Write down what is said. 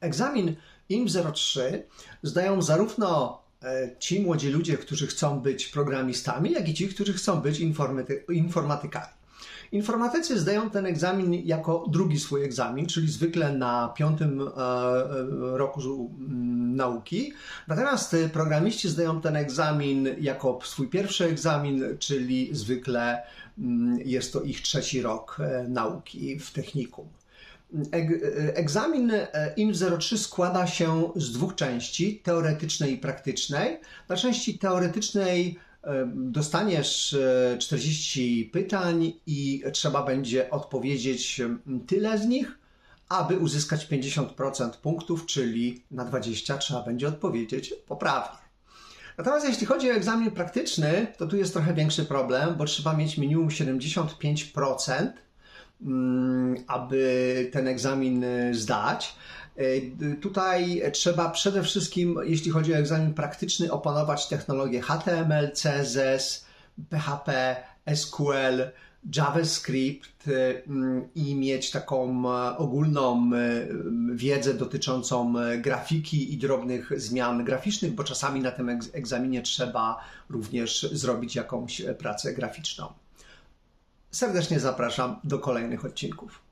Egzamin IM03 zdają zarówno e, ci młodzi ludzie, którzy chcą być programistami, jak i ci, którzy chcą być informaty- informatykami. Informatycy zdają ten egzamin jako drugi swój egzamin, czyli zwykle na piątym e, e, roku mm, nauki. Natomiast programiści zdają ten egzamin jako swój pierwszy egzamin, czyli zwykle mm, jest to ich trzeci rok nauki w technikum. E, Egzamin e, IM03 składa się z dwóch części, teoretycznej i praktycznej. Na części teoretycznej e, dostaniesz e, 40 pytań i trzeba będzie odpowiedzieć tyle z nich, aby uzyskać 50% punktów, czyli na 20 trzeba będzie odpowiedzieć poprawnie. Natomiast jeśli chodzi o egzamin praktyczny, to tu jest trochę większy problem, bo trzeba mieć minimum 75%, mm, aby ten egzamin y, zdać. Y, Tutaj trzeba przede wszystkim, jeśli chodzi o egzamin praktyczny, opanować technologie HTML, CSS, PHP, SQL, JavaScript y, mm, i mieć taką ogólną wiedzę dotyczącą grafiki i drobnych zmian graficznych, bo czasami na tym egz- egzaminie trzeba również zrobić jakąś e, pracę graficzną. Serdecznie zapraszam do kolejnych odcinków.